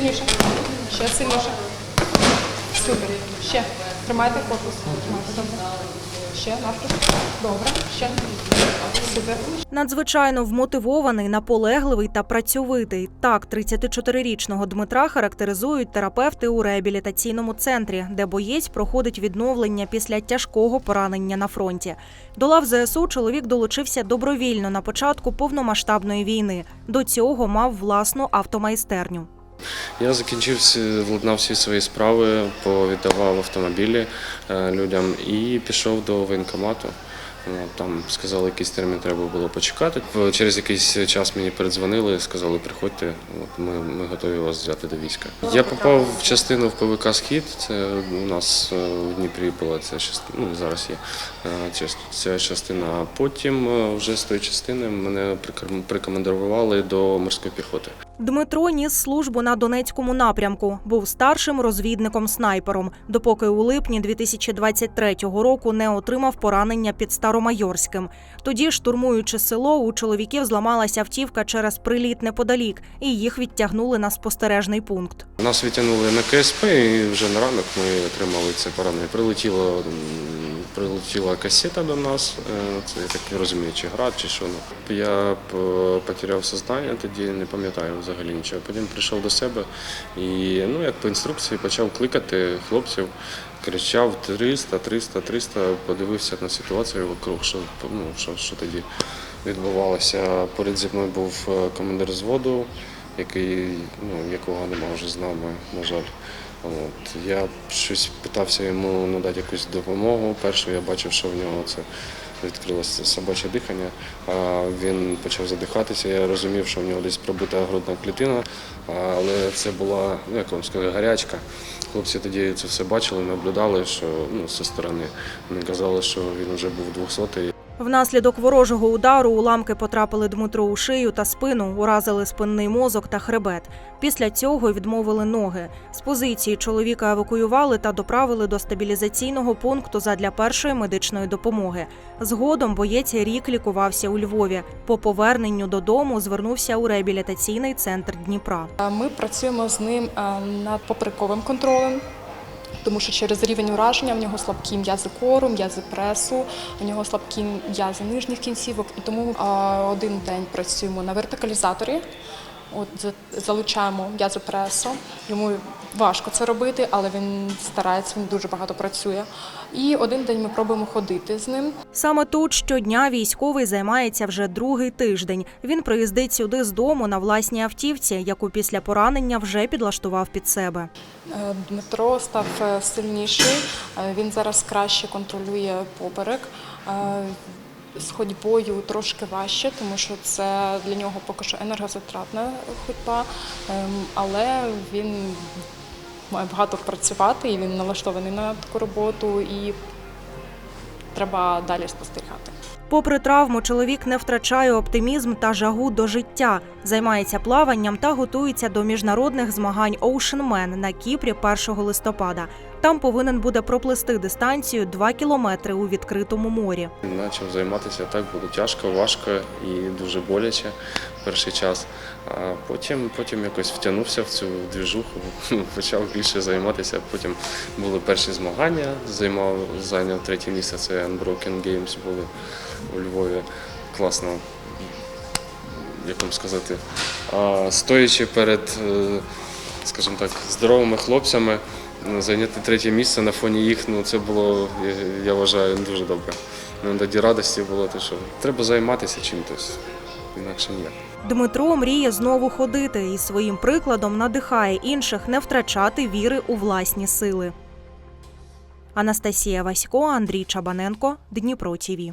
сильніше. Ще сильніше. Супер. Ще. Тримайте корпус. Тримайте добре. Ще навпіл. Добре. Ще. Надзвичайно вмотивований, наполегливий та працьовитий. Так, 34-річного Дмитра характеризують терапевти у реабілітаційному центрі, де боєць проходить відновлення після тяжкого поранення на фронті. До лав ЗСУ чоловік долучився добровільно на початку повномасштабної війни. До цього мав власну автомайстерню. Я закінчив, владнав всі свої справи, повіддавав автомобілі е, людям і пішов до воєнкомату. Е, Там сказали, якийсь термін треба було почекати. Через якийсь час мені передзвонили, сказали, приходьте, ми, ми готові вас взяти до війська. Я попав в частину в ПВК Схід. Це у нас е, в Дніпрі була ця частина, ну зараз є е, ця- частина. А потім е, вже з тої частини мене приком- прикомандирували до морської піхоти. Дмитро ніс службу на Донецькому напрямку, був старшим розвідником-снайпером, допоки у липні 2023 року не отримав поранення під Старомайорським. Тоді, штурмуючи село, у чоловіків зламалася автівка через приліт неподалік, і їх відтягнули на спостережний пункт. Нас відтягнули на КСП, і вже на ранок ми отримали це поранення. Прилетіло, прилетіла касета до нас, е, це я так розумію, чи град, чи що. ну. Я потеряв сознання, тоді не пам'ятаю взагалі нічого. Потім прийшов до себе і ну, як по інструкції почав кликати хлопців, кричав 300, 300, 300, подивився на ситуацію вокруг, що, ну, що, що тоді відбувалося. Поряд зі мною був е, командир зводу, який, ну, якого немає вже з нами, на жаль. От. Я щось питався йому надати якусь допомогу. Першу я бачив, що в нього це відкрилося собаче дихання, а він почав задихатися. Я розумів, що в нього десь пробита грудна клітина, але це була, ну як вам сказати, гарячка. Хлопці тоді це все бачили, наблюдали, що ну, зі сторони. Вони казали, що він вже був 200-й. Внаслідок ворожого удару уламки потрапили Дмитру у шию та спину, уразили спинний мозок та хребет. Після цього відмовили ноги. З позиції чоловіка евакуювали та доправили до стабілізаційного пункту задля першої медичної допомоги. Згодом боєць рік лікувався у Львові. По поверненню додому звернувся у реабілітаційний центр Дніпра. Ми працюємо з ним над поприковим контролем. Тому що через рівень ураження в нього слабкі м'язи кору, м'язи пресу, у нього слабкі м'язи нижніх кінцівок. І тому один день працюємо на вертикалізаторі. От залучаємо м'язи пресу. Йому важко це робити, але він старається, він дуже багато працює. І один день ми пробуємо ходити з ним. Саме тут щодня військовий займається вже другий тиждень. Він приїздить сюди з дому на власній автівці, яку після поранення вже підлаштував під себе. Е, Дмитро став е, сильніший, е, він зараз краще контролює поперек. З ходьбою трошки важче, тому що це для нього поки що енергозатратна ходьба, Ем, але він має багато працювати і він налаштований на таку роботу і треба далі спостерігати. Попри травму, чоловік не втрачає оптимізм та жагу до життя, займається плаванням та готується до міжнародних змагань Man на Кіпрі 1 листопада. Там повинен буде проплисти дистанцію 2 кілометри у відкритому морі. Почав займатися так, було тяжко, важко і дуже боляче перший час. А потім, потім якось втягнувся в цю двіжуху, почав більше займатися. Потім були перші змагання, займав, зайняв третє місце. Це Unbroken Games були у Львові. Класно, як вам сказати, а, стоячи перед, е, скажімо так, здоровими хлопцями. ну, Зайняти третє місце на фоні їх, ну це було, я, я вважаю, дуже добре. Ну, тоді радості було, те, що треба займатися чимось, інакше ніяк. Дмитро мріє знову ходити і своїм прикладом надихає інших не втрачати віри у власні сили. Анастасія Васько, Андрій Чабаненко, Дніпро ТІВІ.